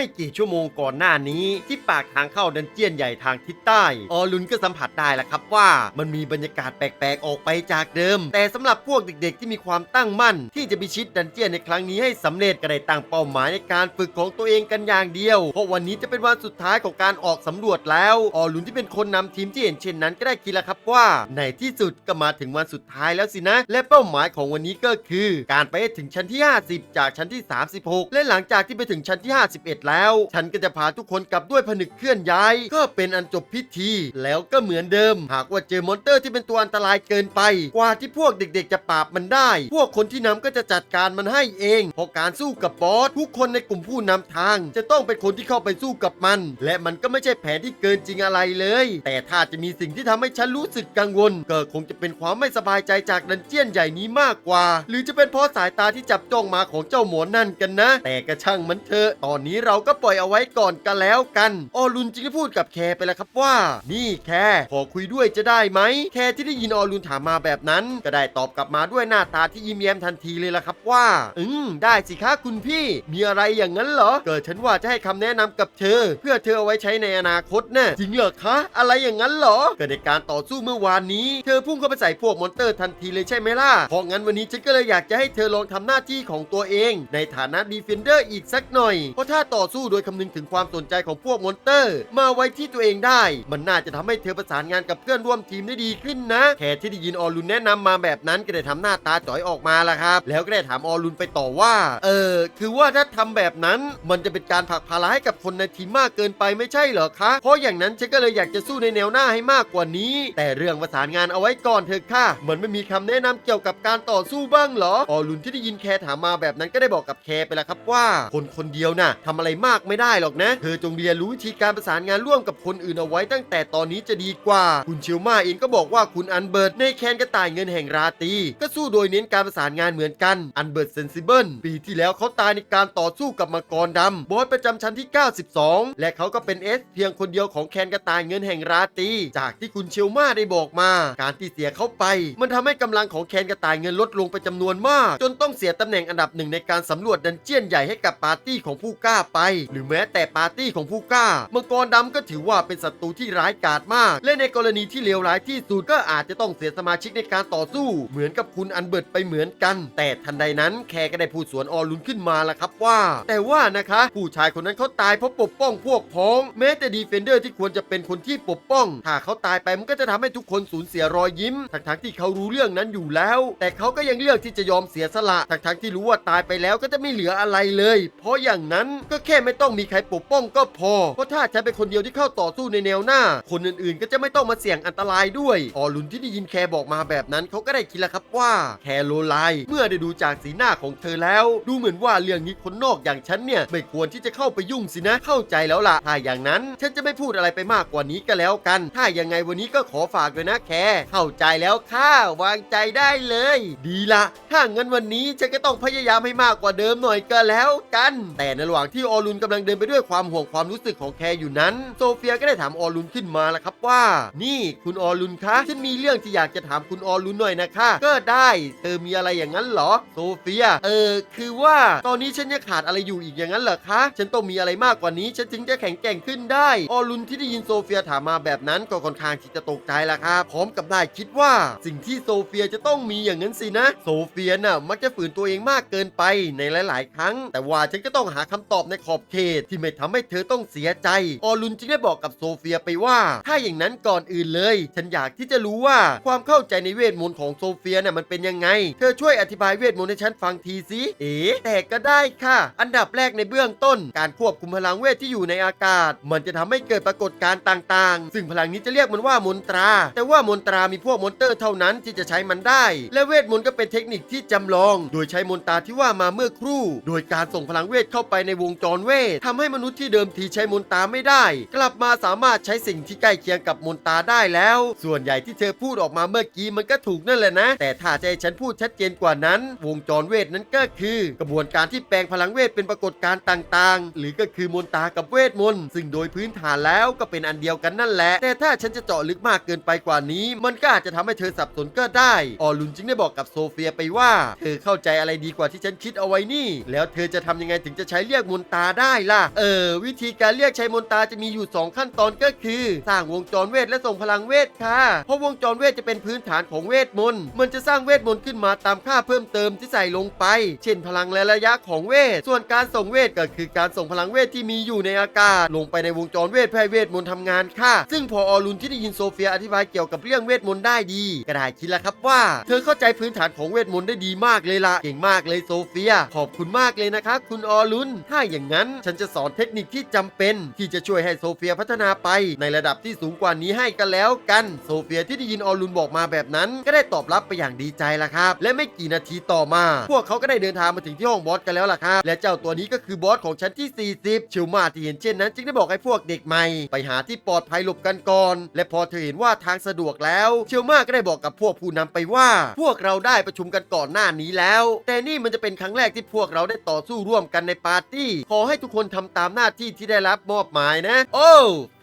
ไม่กี่ชั่วโมงก่อนหน้านี้ ที่ปากทางเข้าดันเจียนใหญ่ทางทิศใต้ ออลุนก็สัมผัสได้แหละครับว่ามันมีบรรยากาศแปลกๆออกไปจากเดิม แต่สำหรับพวกเด็กๆ ที่มีความตั้งมั่น ที่จะพิชิตดันเจียนในครั้งนี้ให้สำเร็จก็ได้ตั้งเป้าหมายในการฝึกของตัวเองกันอย่างเดียว เพราะวันนี้จะเป็นวันสุดท้ายของการออกสำรวจแล้วออลุนที่เป็นคนนำทีมที่เห็นเช่นนั้นก็ได้คิดแล้วครับว่า ในที่สุดก็มาถึงวันสุดท้ายแล้วสินะ และเป้าหมายของวันนี้ก็คือ การไปถึงชั้นที่ 50 จากชั้นที่ 36 และหลังจากที่ไปถึงชั้นที่ 51แล้ว ฉันก็จะพาทุกคนกลับด้วยผนึกเคลื่อนย้าย ก็เป็นอันจบพิธี แล้วก็เหมือนเดิม หากว่าเจอมอนเตอร์ที่เป็นตัวอันตรายเกินไป กว่าที่พวกเด็กๆ จะปราบมันได้ พวกคนที่นำก็จะจัดการมันให้เองเพราะการสู้กับบอสทุกคนในกลุ่มผู้นำทาง จะต้องเป็นคนที่เข้าไปสู้กับมัน และมันก็ไม่ใช่แผนที่เกินจริงอะไรเลย แต่ถ้าจะมีสิ่งที่ทำให้ฉันรู้สึกกังวลก็คงจะเป็นความไม่สบายใจจากดันเจียนใหญ่นี้มากกว่า หรือจะเป็นเพราะสายตาที่จับจ้องมาของเจ้าหมอนั่นกันนะ แต่กระช่างมันเถอะตอนนี้เราก็ปล่อยเอาไว้ก่อนกันแล้วกันออรุนจึงได้พูดกับแคร์ไปแล้วครับว่า นี่แคร์ขอคุยด้วยจะได้ไหม แคร์ที่ได้ยินออรุนถามมาแบบนั้น ก็ได้ตอบกลับมาด้วยหน้าตาที่ยิ้มแย้มทันทีเลยล่ะครับว่า อืมได้สิคะคุณพี่ มีอะไรอย่างนั้นเหรอ เกิดฉันว่าจะให้คำแนะนำกับเธอ เพื่อเธอเอาไว้ใช้ในอนาคตน่ะจริงเหรอคะ อะไรอย่างนั้นเหรอ เกิดในการต่อสู้เมื่อวานนี้ เธอพุ่งเข้าไปใส่พวกมอนเตอร์ทันทีเลยใช่ไหมล่ะเพราะงั้นวันนี้ฉันก็เลยอยากจะให้เธอลองทำหน้าที่ของตัวเอง ในฐานะดีเฟนเดอร์อีกสักหน่อย เพราะถ้าต่อสู้โดยคำนึงถึงความสนใจของพวกมอนเตอร์ มาไว้ที่ตัวเองได้ มันน่าจะทำให้เธอประสานงานกับเพื่อนร่วมทีมได้ดีขึ้นนะแค่ที่ได้ยินออรุนแนะนำมาแบบนั้นก็ได้ทำหน้าตาจ่อยออกมาละครับ แล้วก็ได้ถามออรุนไปต่อว่า เออ คือว่าถ้าทำแบบนั้นมันจะเป็นการผลักภาระให้กับคนในทีมมากเกินไปไม่ใช่เหรอคะ เพราะอย่างนั้นฉันก็เลยอยากจะสู้ในแนวหน้าให้มากกว่านี้ แต่เรื่องประสานงานเอาไว้ก่อนเถอะค่ะ มันไม่มีคำแนะนำเกี่ยวกับการต่อสู้บ้างเหรอ ออรุนที่ได้ยินแคร์ถามมาแบบนั้นก็ได้บอกกับแคร์ไปแล้วครับว่า คนคนเดียวน่ะทำอะไรมากไม่ได้หรอกนะ เธอจงเรียนรู้วิธีการประสานงานร่วมกับคนอื่นเอาไว้ตั้งแต่ตอนนี้จะดีกว่า คุณเชียวมาเองก็บอกว่าคุณอันเบิร์ตในแคนกระต่ายเงินแห่งราตี ก็สู้โดยเน้นการประสานงานเหมือนกันอันเบิร์ตเซนซิเบิลปีที่แล้วเขาตายในการต่อสู้กับมังกรดำบอสประจำชั้นที่ 92 และเขาก็เป็นเอสเพียงคนเดียวของแคนกระต่ายเงินแห่งราตีจากที่คุณเชียวมาได้บอกมา การที่เสียเขาไป มันทำให้กำลังของแคนกระต่ายเงินลดลงไปจำนวนมาก จนต้องเสียตำแหน่งอันดับหนึ่งในการสำรวจดันเจียนใหญ่ให้กับปาร์ตี้ของผู้กล้าไปหรือแม้แต่ปาร์ตี้ของผู้กล้า มังกรดำก็ถือว่าเป็นศัตรูที่ร้ายกาจมาก และในกรณีที่เลวร้ายที่สุดก็อาจจะต้องเสียสมาชิกในการต่อสู้ เหมือนกับคุณอันเบิร์ตไปเหมือนกัน แต่ทันใดนั้นแคร์ก็ได้พูดสวนออรุนขึ้นมาละครับว่า แต่ว่านะคะ ผู้ชายคนนั้นเขาตายเพราะปกป้องพวกพ้อง แม้แต่ดีเฟนเดอร์ที่ควรจะเป็นคนที่ปกป้อง ถ้าเขาตายไปมันก็จะทำให้ทุกคนสูญเสียรอยยิ้ม ทั้งๆที่เขารู้เรื่องนั้นอยู่แล้ว แต่เขาก็ยังเลือกที่จะยอมเสียสละ ทั้งๆที่รู้ว่าตายไปแล้วก็จะไม่เหลืออะไรเลย เพราะอย่างนั้นก็แค่ไม่ต้องมีใครปกป้องก็พอ เพราะถ้าฉันเป็นคนเดียวที่เข้าต่อสู้ในแนวหน้า คนอื่นๆ ก็จะไม่ต้องมาเสี่ยงอันตรายด้วยออรุนที่ได้ยินแคร์บอกมาแบบนั้นเขาก็ได้คิดแล้วครับว่าแคร์โลไลเมื่อได้ดูจากสีหน้าของเธอแล้ว ดูเหมือนว่าเรื่องนี้คนนอกอย่างฉันเนี่ยไม่ควรที่จะเข้าไปยุ่งสินะเข้าใจแล้วล่ะถ้าอย่างนั้น ฉันจะไม่พูดอะไรไปมากกว่านี้ก็แล้วกัน ถ้ายังไงวันนี้ก็ขอฝากด้วยนะแคร์เข้าใจแล้วค่ะ วางใจได้เลย ดีละถ้างั้นวันนี้ฉันก็ต้องพยายามให้มากกว่าเดิมหน่อยก็แล้วกัน แต่ในระหว่างที่ออรุนกำลังเดินไปด้วยความห่วงความรู้สึกของแคร์อยู่นั้น โซเฟียก็ได้ถามออรุนขึ้นมาแล้วครับว่า นี่คุณออรุนคะฉันมีเรื่องที่อยากจะถามคุณออรุนหน่อยนะคะก็ได้เธอมีอะไรอย่างนั้นเหรอ โซเฟีย เออ คือว่าตอนนี้ฉันยังขาดอะไรอยู่อีกอย่างนั้นเหรอคะ ฉันต้องมีอะไรมากกว่านี้ ฉันถึงจะแข็งแกร่งขึ้นได้ ออรุนที่ได้ยินโซเฟียถามมาแบบนั้นก็ค่อนข้างที่จะตกใจละครับพร้อมกับได้คิดว่า สิ่งที่โซเฟียจะต้องมีอย่างนั้นสินะ โซเฟียน่ะมักจะฝืนตัวเองมากเกินไปในหลาย ๆ ครั้ง แต่ว่าฉันก็ต้องหาคำตอบในขอบเขตที่ไม่ทำให้เธอต้องเสียใจ ออรุนจึงได้บอกกับโซเฟียไปว่า ถ้าอย่างนั้นก่อนอื่นเลย ฉันอยากที่จะรู้ว่าความเข้าใจในเวทมนต์ของโซเฟียน่ะมันเป็นยังไง เธอช่วยอธิบายเวทมนต์ให้ฉันฟังทีสิ เอ๋แต่ก็ได้ค่ะ อันดับแรกในเบื้องต้น การควบคุมพลังเวทที่อยู่ในอากาศ มันจะทำให้เกิดปรากฏการณ์ต่างๆ ซึ่งพลังนี้จะเรียกมันว่ามนตรา แต่ว่ามนตรามีพวกมอนเตอร์เท่านั้นที่จะใช้มันได้ และเวทมนต์ก็เป็นเทคนิคที่จำลอง โดยใช้มนตราที่ว่ามาเมื่อครู่ โดยการส่งพลังเวทเข้าไปในวงจรเวททำให้มนุษย์ที่เดิมทีใช้มนตาไม่ได้ กลับมาสามารถใช้สิ่งที่ใกล้เคียงกับมนตาได้แล้ว ส่วนใหญ่ที่เธอพูดออกมาเมื่อกี้มันก็ถูกนั่นแหละนะ แต่ถ้าให้ฉันพูดชัดเจนกว่านั้น วงจรเวทนั้นก็คือ กระบวนการที่แปลงพลังเวทเป็นปรากฏการณ์ต่างๆ หรือก็คือมนตากับเวทมนต์ซึ่งโดยพื้นฐานแล้วก็เป็นอันเดียวกันนั่นแหละ แต่ถ้าฉันจะเจาะลึกมากเกินไปกว่านี้ มันก็อาจจะทำให้เธอสับสนก็ได้ ออลุนจึงได้บอกกับโซเฟียไปว่า เธอเข้าใจอะไรดีกว่าที่ฉันคิดเอาไว้นี่ แล้วเธอจะทำยังไงถึงจะใช้เรียกมนตาได้ล่ะ เออ วิธีการเรียกชัยมนตราจะมีอยู่ 2 ขั้นตอนก็คือ สร้างวงจรเวทและส่งพลังเวทค่ะ เพราะวงจรเวทจะเป็นพื้นฐานของเวทมนต์ มันจะสร้างเวทมนต์ขึ้นมาตามค่าเพิ่มเติมที่ใส่ลงไป เช่นพลังและระยะของเวท ส่วนการส่งเวทก็คือการส่งพลังเวทที่มีอยู่ในอากาศ ลงไปในวงจรเวทเพื่อให้เวทมนต์ทำงานค่ะ ซึ่งพออรุณที่ได้ยินโซเฟียอธิบายเกี่ยวกับเรื่องเวทมนต์ได้ดี ก็ได้คิดแล้วครับว่า เธอเข้าใจพื้นฐานของเวทมนต์ได้ดีมากเลยล่ะ เก่งมากเลยโซเฟีย ขอบคุณมากเลยนะครับคุณอรุณถ้าอย่างนั้นฉันจะสอนเทคนิคที่จำเป็น ที่จะช่วยให้โซเฟียพัฒนาไป ในระดับที่สูงกว่านี้ให้กันแล้วกัน โซเฟียที่ได้ยินออรุณบอกมาแบบนั้น ก็ได้ตอบรับไปอย่างดีใจละครับ และไม่กี่นาทีต่อมา พวกเขาก็ได้เดินทางมาถึงที่ห้องบอสกันแล้วล่ะครับและเจ้าตัวนี้ก็คือบอสของชั้นที่ 40 ชิวมาที่เห็นเช่นนั้น จึงได้บอกให้พวกเด็กใหม่ ไปหาที่ปลอดภัยหลบกันก่อน และพอเธอเห็นว่าทางสะดวกแล้วเชิวมาก็ได้บอกกับพวกผู้นำไปว่า พวกเราได้ประชุมกันก่อนหน้านี้แล้ว แต่นี่มันจะเป็นครั้งแรกที่พวกเราได้ต่อสู้ร่วมกันในปาร์ตี้ ขอให้ทุกคนทำตามหน้าที่ที่ได้รับมอบหมายนะ โอ้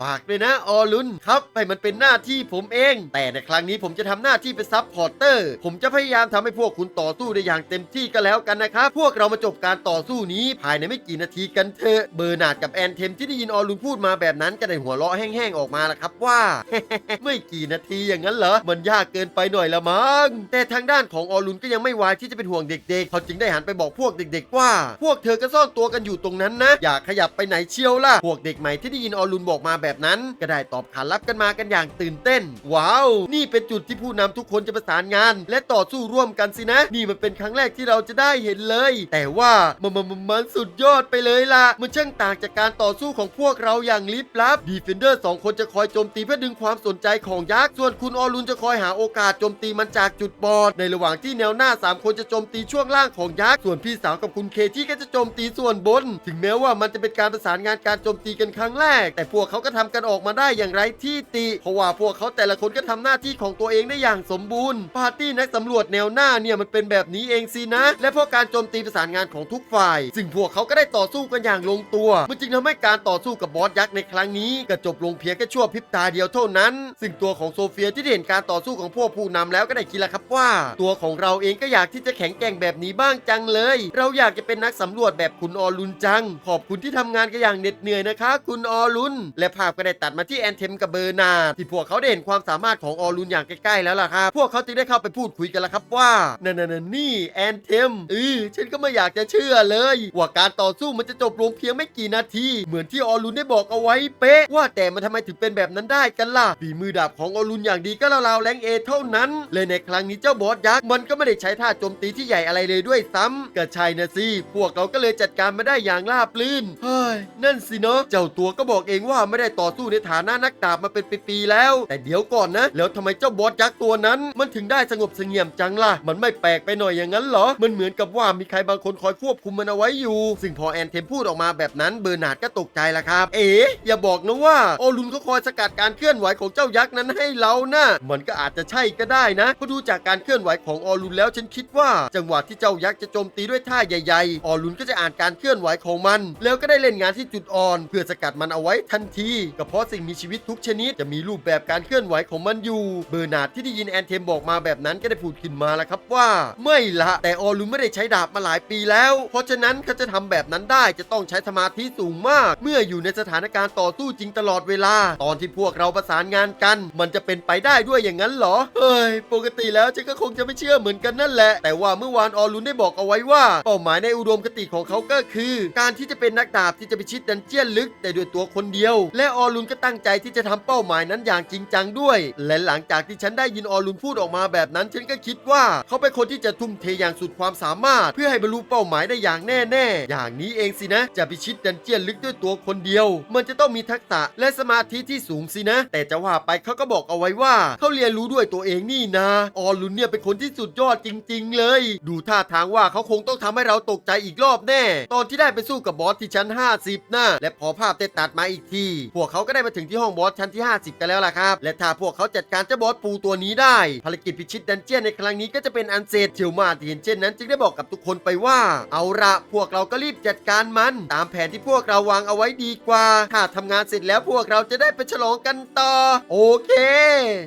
ฝากด้วยนะออลุนครับให้มันเป็นหน้าที่ผมเอง แต่ในครั้งนี้ผมจะทำหน้าที่เป็นซับพอร์เตอร์ ผมจะพยายามทำให้พวกคุณต่อสู้ได้อย่างเต็มที่ก็แล้วกันนะครับ พวกเรามาจบการต่อสู้นี้ภายในไม่กี่นาทีกันเถอะ เบอร์นาดกับแอนเทมที่ได้ยินออลุนพูดมาแบบนั้นก็ได้หัวเราะแห้งๆออกมาละครับว่า ไม่กี่นาทีอย่างนั้นเหรอ มันยากเกินไปหน่อยละมั้ง แต่ทางด้านของออลุนก็ยังไม่วายที่จะเป็นห่วงเด็กๆ เขาจึงได้หันไปบอกพวกเด็ก ๆ ว่า พวกเธอก็ซ่อนตัวกันอยู่ตรงนั้นนะ อย่าขยับไปไหนเชียวล่ะ พวกเด็กใหม่ที่ได้ยินออลุนบอกมาแบบนั้น ก็ได้ตอบขานรับกันมากันอย่างตื่นเต้น ว้าว นี่เป็นจุดที่ผู้นำทุกคนจะประสานงาน และต่อสู้ร่วมกันสินะ นี่มันเป็นครั้งแรกที่เราจะได้เห็นเลย แต่ว่ามันมันมันสุดยอดไปเลยล่ะ มันช่างต่างจากการต่อสู้ของพวกเราอย่างลิบลับดีเฟนเดอร์สองคนจะคอยโจมตีเพื่อดึงความสนใจของยักษ์ส่วนคุณออรุนจะคอยหาโอกาสโจมตีมันจากจุดบอดในระหว่างที่แนวหน้า 3 คนจะโจมตีช่วงล่างของยักษ์ส่วนพี่สาวกับคุณเคที่ก็จะโจมตีส่วนบน ถึงแม้ว่ามันจะเป็นการประสานงานการโจมตีกันครั้งแรก แต่พวกเขาก็ทำกันออกมาได้อย่างไร้ที่ติเพราะว่าพวกเขาแต่ละคนก็ทำหน้าที่ของตัวเองได้อย่างสมบูรณ์ปาร์ตี้นักสำรวจแนวหน้าเนี่ยมันเป็นแบบนี้เองสินะ และเพราะการโจมตีประสานงานของทุกฝ่าย ซึ่งพวกเขาก็ได้ต่อสู้กันอย่างลงตัว มันจึงทำให้การต่อสู้กับบอสยักษ์ในครั้งนี้ก็จบลงเพียงแค่ชั่วพริบตาเดียวเท่านั้น ซึ่งตัวของโซเฟียที่เห็นการต่อสู้ของพวกผู้นำแล้วก็ได้คิดแล้วครับว่า ตัวของเราเองก็อยากที่จะแข็งแกร่งแบบนี้บ้างจังเลย เราอยากจะเป็นนักสำรวจแบบคุณออรุนจังขอบคุณที่ทำงานกันอย่างเหน็ดเหนื่อยนะคะ คุณออรุนและภาพก็ได้ตัดมาที่แอนเทมกับเบอร์นาร์ที่พวกเขาได้เห็นความสามารถของออรุนอย่างใกล้ๆแล้วล่ะครับพวกเขาจึงได้เข้าไปพูดคุยกันแล้วครับว่านั่นๆนี่แอนเทมเออฉันก็ไม่อยากจะเชื่อเลย ว่าการต่อสู้มันจะจบลงเพียงไม่กี่นาที เหมือนที่ออรุนได้บอกเอาไว้เป๊ะ ว่าแต่มันทำไมถึงเป็นแบบนั้นได้กันล่ะฝีมือดาบของออรุนอย่างดีก็ราวๆแรงเอเท่านั้น เลยในครั้งนี้เจ้าบอสยักษ์มันก็ไม่ได้ใช้ท่าโจมตีที่ใหญ่อะไรเลยด้วยซ้ำก็ใช่นะสิพวกเราก็เลยจัดการมาได้อย่างราบรื่นเฮ้ยนั่นสิเนาะเจ้าตัวก็บอกเองว่าไม่ได้ต่อสู้ในฐานะนักดาบมาเป็นปีๆแล้ว แต่เดี๋ยวก่อนนะ แล้วทำไมเจ้าบอสยักษ์ตัวนั้น มันถึงได้สงบเสงี่ยมจังล่ะ มันไม่แปลกไปหน่อยอย่างนั้นเหรอ มันเหมือนกับว่ามีใครบางคนคอยควบคุมมันเอาไว้อยู่ ซึ่งพอแอนเทมพูดออกมาแบบนั้นเบอร์นาร์ดก็ตกใจละครับ เอ๋อย่าบอกนะว่าโอลุนเขาคอยสกัดการเคลื่อนไหวของเจ้ายักษ์นั้นให้เราน่ะมันก็อาจจะใช่ก็ได้นะเพราะดูจากการเคลื่อนไหวของออลุนแล้วฉันคิดว่า จังหวะที่เจ้ายักษ์จะโจมตีด้วยท่าใหญ่ๆออลุนก็จะอ่านการเคลื่อนไหวของมัน แล้วก็ได้เล่นงานที่จุดอ่อน เพื่อสกัดมันเอาไว้ทันทีก็เพราะสิ่งมีชีวิตทุกชนิด จะมีรูปแบบการเคลื่อนไหวของมันอยู่ เบอร์นาร์ดที่ได้ยินแอนเทมบอกมาแบบนั้นก็ได้พูดขึ้นมาแล้วครับว่า ไม่ละแต่ออลุนไม่ได้ใช้ดาบมาหลายปีแล้ว เพราะฉะนั้นเขาจะทำแบบนั้นได้จะต้องใช้สมาธิสูงมาก เมื่ออยู่ในสถานการณ์ต่อสู้จริงตลอดเวลา ตอนที่พวกเราประสานงานกัน มันจะเป็นไปได้ด้วยอย่างนั้นเหรอเฮ้ยปกติแล้วฉันก็คงจะไม่เชื่อเหมือนกันนั่นแหละ แต่ว่าเมื่อวานออลุนได้บอกเอาไว้ว่า เป้าหมายในอุดมคติของเขาก็คือ การที่จะเป็นนักดาบที่จะไปชิดดันเจียนลึกแต่ด้วยตัวคนเดียว และออลุนก็ตั้งใจที่จะทำเป้าหมายนั้นอย่างจริงจังด้วย และหลังจากที่ฉันได้ยินออลุนพูดออกมาแบบนั้น ฉันก็คิดว่า เขาเป็นคนที่จะทุ่มเทอย่างสุดความสามารถ เพื่อให้บรรลุเป้าหมายได้อย่างแน่ๆ อย่างนี้เองสินะ จะไปชิดดันเจียนลึกด้วยตัวคนเดียว มันจะต้องมีทักษะและสมาธิที่สูงสินะ แต่จะว่าไปเขาก็บอกเอาไว้ว่าเขาเรียนรู้ด้วยตัวเองนี่นะ ออลุนเนี่ยเป็นคนที่สุดยอดจริง ๆ เลย ดูท่าทางว่าเขาคงต้องทำให้เราตกใจอีกรอบแน่ ตอนที่ได้ไปสู้กับบอสที่ชั้น50นะและพอภาพได้ตัดมาอีกที พวกเขาก็ได้มาถึงที่ห้องบอสชั้นที่ 50 กันแล้วล่ะครับ และถ้าพวกเขาจัดการเจ้าบอสปูตัวนี้ได้ ภารกิจพิชิตดันเจียนในครั้งนี้ก็จะเป็นอันเสร็จเชียวมาที่เห็นเช่นนั้น จึงได้บอกกับทุกคนไปว่า เอาละพวกเราก็รีบจัดการมัน ตามแผนที่พวกเราวางเอาไว้ดีกว่าถ้าทำงานเสร็จแล้วพวกเราจะได้ไปฉลองกันต่อ โอเค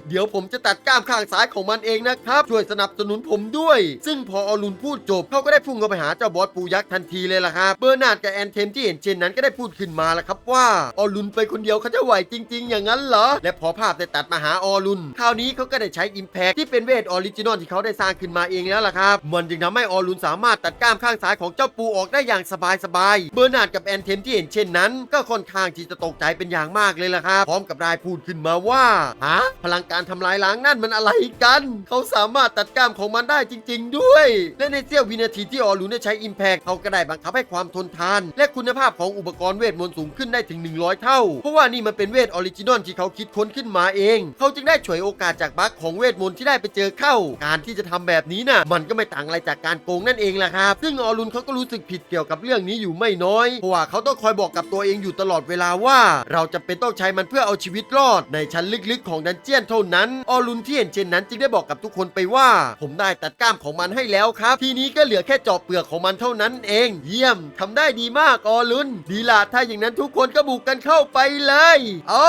เดี๋ยวผมจะตัดก้ามข้างซ้ายของมันเองนะครับ ช่วยสนับสนุนผมด้วย ซึ่งพออรุณพูดจบเขาก็ได้พุ่งเข้าไปหาเจ้าบอสปูยักษ์ทันทีเลยล่ะครับเบอร์นาร์ดกับแอนเทมที่เห็นเช่นนั้นก็ได้พูดขึ้นมาแล้วครับว่าออรุนไปคนเดียวเขาจะไหวจริง ๆ อย่างนั้นเหรอ และพอภาพได้ตัดมาหาออรุนคราวนี้เขาก็ได้ใช้อิมแพคที่เป็นเวทออริจินอลที่เขาได้สร้างขึ้นมาเองแล้วล่ะครับ มันจึงทำให้ออรุนสามารถตัดก้ามข้างซ้ายของเจ้าปูออกได้อย่างสบายๆเบอร์นาร์ดกับแอนเทมที่เห็นเช่นนั้น ก็ค่อนข้างที่จะตกใจเป็นอย่างมากเลยล่ะครับพร้อมกับรายพูดขึ้นมาว่าฮะพลังการทำลายล้างนั่นมันอะไรกัน เขาสามารถตัดก้ามของมันได้จริง ๆ ด้วย และในเสี้ยววินาทีที่ออรุนได้ใช้อิมแพคเขาก็ได้บังคับให้ความทนทาน และคุณภาพของของอุปกรณ์เวทมนต์สูงขึ้นได้ถึง 100 เท่า เพราะว่านี่มันเป็นเวทออริจินอลที่เขาคิดค้นขึ้นมาเอง เขาจึงได้ฉวยโอกาสจากบั๊กของเวทมนต์ที่ได้ไปเจอเข้า การที่จะทำแบบนี้น่ะ มันก็ไม่ต่างอะไรจากการโกงนั่นเองแหละครับ ซึ่งออรุนเขาก็รู้สึกผิดเกี่ยวกับเรื่องนี้อยู่ไม่น้อย เพราะว่าเขาต้องคอยบอกกับตัวเองอยู่ตลอดเวลาว่า เราจะเป็นต้องใช้มันเพื่อเอาชีวิตรอด ในชั้นลึกๆของดันเจียนเท่านั้นออรุนที่เห็นเช่นนั้นจึงได้บอกกับทุกคนไปว่า ผมได้ตัดกล้ามของมันให้แล้วครับ ทีนี้ก็เหลือแค่จาะเปลือกของมันเท่านั้นเอง เยี่ยมทำได้ดีมากออรุนดีละถ้าอย่างนั้นทุกคนก็บุกกันเข้าไปเลยโอ้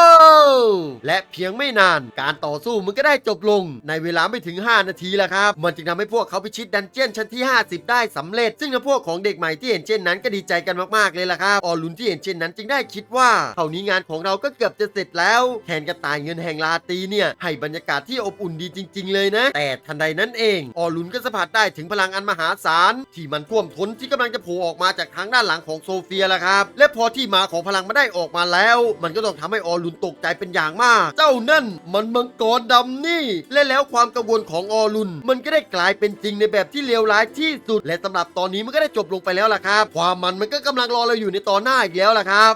และเพียงไม่นานการต่อสู้มันก็ได้จบลง ในเวลาไม่ถึง 5 นาทีแล้วครับ มันจึงทำให้พวกเขาพิชิตดันเจียนชั้นที่ 50 ได้สำเร็จ ซึ่งพวกของเด็กใหม่ที่เห็นเช่นนั้นก็ดีใจกันมากๆเลยล่ะครับ ออรุนที่เห็นเช่นนั้นจึงได้คิดว่าเท่านี้งานของเราก็เกือบจะเสร็จแล้วแทนกระต่ายเงินแห่งลาตีเนี่ยให้บรรยากาศที่อบอุ่นดีจริง ๆ เลยนะ แต่ทันใดนั้นเอง ออรุนก็สัมผัสได้ถึงพลังอันมหาศาลที่มันท่วมท้นที่กำลังจะโผล่ออกมาจากทางด้านหลังของโซเฟียล้วครับและพอที่มาของพลังมันได้ออกมาแล้ว มันก็ต้องทำให้ออรุนตกใจเป็นอย่างมาก เจ้านั่นมันมังกรดำนี่ และแล้วความกังวลของออรุน มันก็ได้กลายเป็นจริงในแบบที่เลวร้ายที่สุด และสำหรับตอนนี้มันก็ได้จบลงไปแล้วล่ะครับ ความมันมันก็กำลังรอเราอยู่ในตอนหน้าอีกแล้วล่ะครับ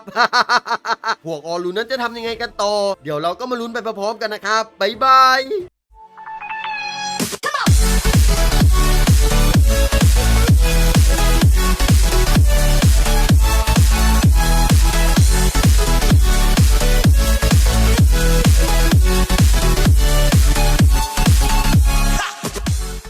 พวกออรุนนั้นจะทำยังไงกันต่อ เดี๋ยวเราก็มาลุ้นไปพร้อมกันนะครับบ๊ายบาย